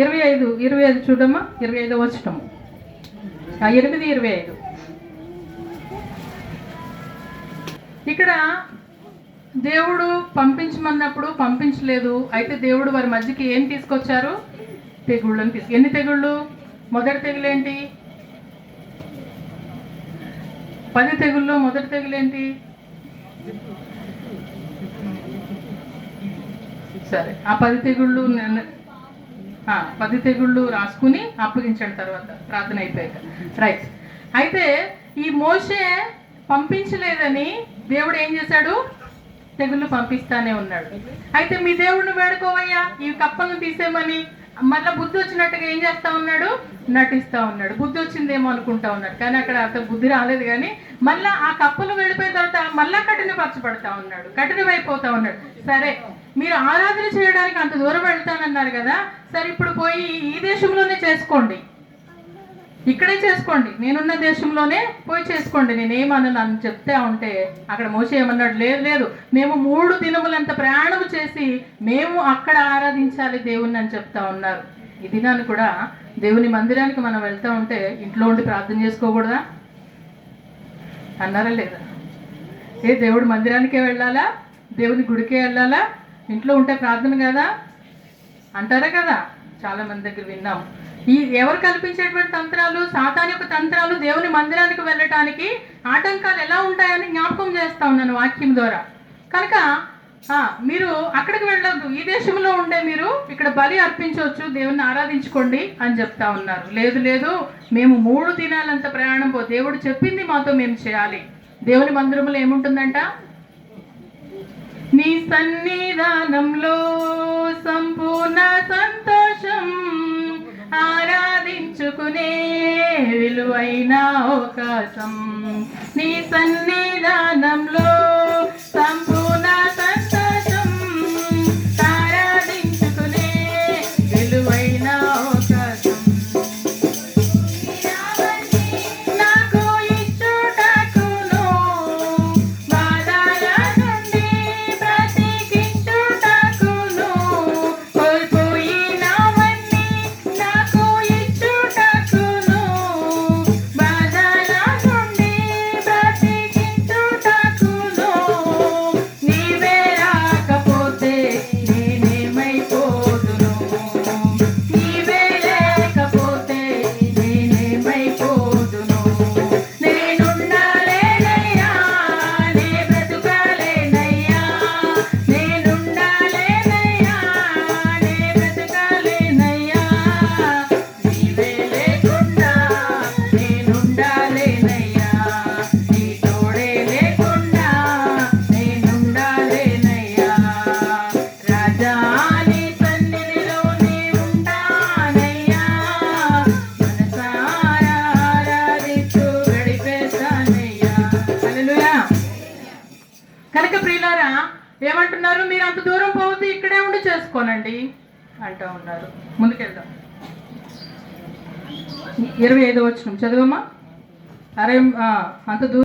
ఇరవై ఐదు ఇరవై ఐదు చూడమ్మా ఇరవై ఐదు వచ్చటము ఎనిమిది ఇరవై ఐదు. ఇక్కడ దేవుడు పంపించమన్నప్పుడు పంపించలేదు. అయితే దేవుడు వారి మధ్యకి ఏం తీసుకొచ్చారు? తెగుళ్ళని తీసుకు ఎన్ని తెగుళ్ళు? మొదటి తెగులు ఏంటి పది తెగుల్లో మొదటి తెగులు ఏంటి సరే ఆ పది తెగుళ్ళు పది తెగుళ్ళు రాసుకుని అప్పగించాడు తర్వాత ప్రార్థన అయిపోయాక. రైట్ అయితే ఈ మోషే పంపించలేదని దేవుడు ఏం చేశాడు? తెగుళ్ళు పంపిస్తానే ఉన్నాడు. అయితే మీ దేవుడిని వేడుకోవయ్యా ఈ కప్పలను తీసేమని మళ్ళీ బుద్ధి వచ్చినట్టుగా ఏం చేస్తా ఉన్నాడు? నటిస్తా ఉన్నాడు. బుద్ధి వచ్చిందేమో అనుకుంటా ఉన్నాడు. కానీ అక్కడ అసలు బుద్ధి రాలేదు కానీ మళ్ళా ఆ కప్పలు వెళ్ళిపోయిన తర్వాత మళ్ళా కఠినపరచబడతా ఉన్నాడు. కఠినమైపోతా ఉన్నాడు. సరే మీరు ఆరాధన చేయడానికి అంత దూరం వెళ్తానన్నారు కదా? సరే ఇప్పుడు పోయి ఈ దేశంలోనే చేసుకోండి. ఇక్కడే చేసుకోండి. నేనున్న దేశంలోనే పోయి చేసుకోండి. నేనేమన్నా నన్ను చెప్తే ఉంటే అక్కడ మోసే ఏమన్నాడు? లేదు లేదు. మేము మూడు దినములంత ప్రయాణం చేసి మేము అక్కడ ఆరాధించాలి దేవుణ్ణి అని చెప్తా ఉన్నారు. ఈ దినాన్ని కూడా దేవుని మందిరానికి మనం వెళ్తా ఉంటే ఇంట్లో ఉండి ప్రార్థన చేసుకోకూడదా? అన్నారా లేదా? ఏ దేవుడు మందిరానికే వెళ్ళాలా? దేవుని గుడికే వెళ్ళాలా? ఇంట్లో ఉంటే ప్రార్థన కదా? అంటారా కదా? చాలామంది దగ్గర విన్నాం. ఈ ఎవరు కల్పించేటువంటి తంత్రాలు? సాతాని యొక్క తంత్రాలు దేవుని మందిరానికి వెళ్ళటానికి ఆటంకాలు ఎలా ఉంటాయని జ్ఞాపకం చేస్తా ఉన్నాను వాక్యం ద్వారా. కనుక మీరు అక్కడికి వెళ్ళొద్దు. ఈ దేశంలో ఉండే మీరు ఇక్కడ బలి అర్పించవచ్చు దేవుని ఆరాధించుకోండి అని చెప్తా ఉన్నారు. లేదు లేదు మేము మూడు దినాలంత ప్రయాణం పో దేవుడు చెప్పింది మాతో మేము చేయాలి. దేవుని మందిరంలో ఏముంటుందంట? సన్నిధానంలో సంపూర్ణ సంతోషం ఆరాధించుకునే విలువైన అవకాశం. నీ సన్నిధానంలో కనుక ప్రియులారా ఏమంటున్నారు? మీరు అంత దూరం పోవద్దు ఇక్కడే ఉండి చేసుకోనండి అంటూ ఉన్నారు. ముందుకెళ్దాం. ఇరవై ఐదు వచ్చిన చదువమ్మా. అరే అంత దూరం